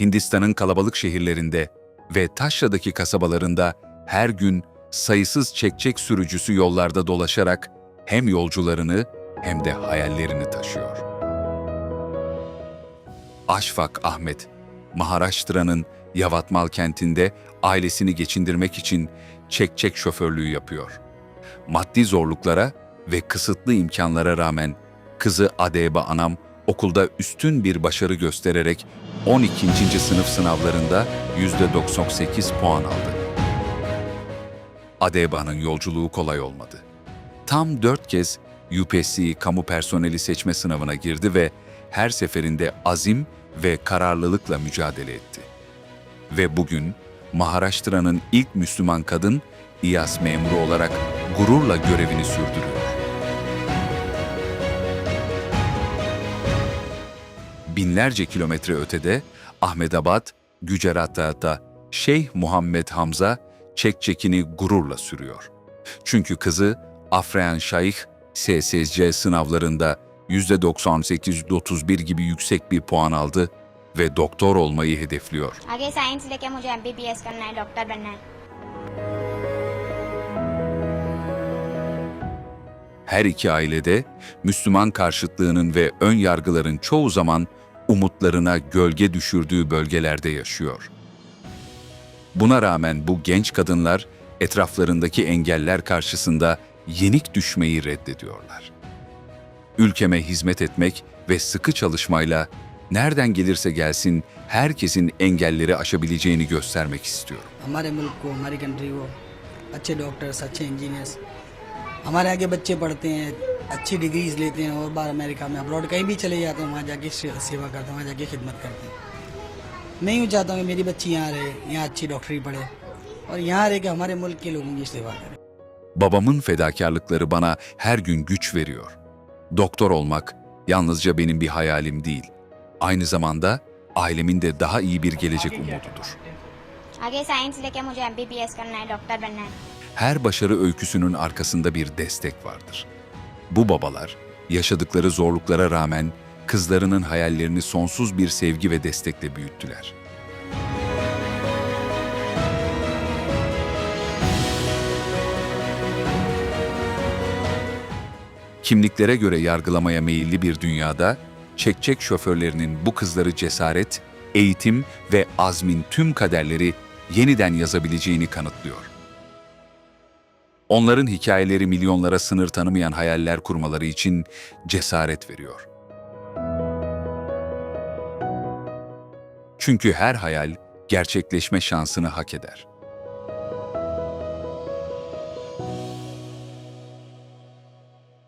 Hindistan'ın kalabalık şehirlerinde ve Taşra'daki kasabalarında her gün sayısız çekçek sürücüsü yollarda dolaşarak hem yolcularını hem de hayallerini taşıyor. Aşfak Ahmet, Maharashtra'nın Yavatmal kentinde ailesini geçindirmek için çekçek şoförlüğü yapıyor. Maddi zorluklara ve kısıtlı imkanlara rağmen kızı Adeba Anam okulda üstün bir başarı göstererek 12. sınıf sınavlarında %98 puan aldı. Adeba'nın yolculuğu kolay olmadı. Tam dört kez UPSC kamu personeli seçme sınavına girdi ve her seferinde azim ve kararlılıkla mücadele etti. Ve bugün Maharashtra'nın ilk Müslüman kadın İYAS memuru olarak gururla görevini sürdürüyor. binlerce kilometre ötede Ahmedabad, Gücerat'ta da Şeyh Muhammed Hamza çekçekini gururla sürüyor. Çünkü kızı Afreyan Şayih SSC sınavlarında %98-31 gibi yüksek bir puan aldı ve doktor olmayı hedefliyor. Aage science leke mujhe MBBS karna hai, doktor banna hai. Her iki ailede Müslüman karşıtlığının ve ön yargıların çoğu zaman umutlarına gölge düşürdüğü bölgelerde yaşıyor. Buna rağmen bu genç kadınlar etraflarındaki engeller karşısında yenik düşmeyi reddediyorlar. Ülkeme hizmet etmek ve sıkı çalışmayla nereden gelirse gelsin herkesin engelleri aşabileceğini göstermek istiyorum. हमारे मुल्क को हमारी कंट्री को अच्छे doctors अच्छे engineers हमारे आगे बच्चे पढ़ते हैं अच्छी डिग्रीज लेते हैं और बार अमेरिका में अब्रॉड कहीं भी चले जाते हैं वहाँ जाके से- सेवा करते हैं वहाँ जाके खिदमत करते हैं मैं यूँ चाहता हूँ कि मेरी बच्ची यहाँ रहे यहाँ अच्छी डॉक्टरी पढ़े और यहाँ रह के हमारे मुल्क के लोगों की सेवा करे Babamın fedakarlıkları bana her gün güç veriyor. Doktor olmak yalnızca benim bir hayalim değil. Aynı zamanda ailemin de daha iyi bir gelecek umududur. आगे साइंस लेके मुझे एमबीबीएस करना है डॉक्टर बनना है her başarı öyküsünün arkasında bir destek vardır. Bu babalar yaşadıkları zorluklara rağmen kızlarının hayallerini sonsuz bir sevgi ve destekle büyüttüler. Kimliklere göre yargılamaya meyilli bir dünyada çekçek şoförlerinin bu kızları cesaret, eğitim ve azmin tüm kaderleri yeniden yazabileceğini kanıtlıyor. Onların hikayeleri milyonlara sınır tanımayan hayaller kurmaları için cesaret veriyor. Çünkü her hayal gerçekleşme şansını hak eder.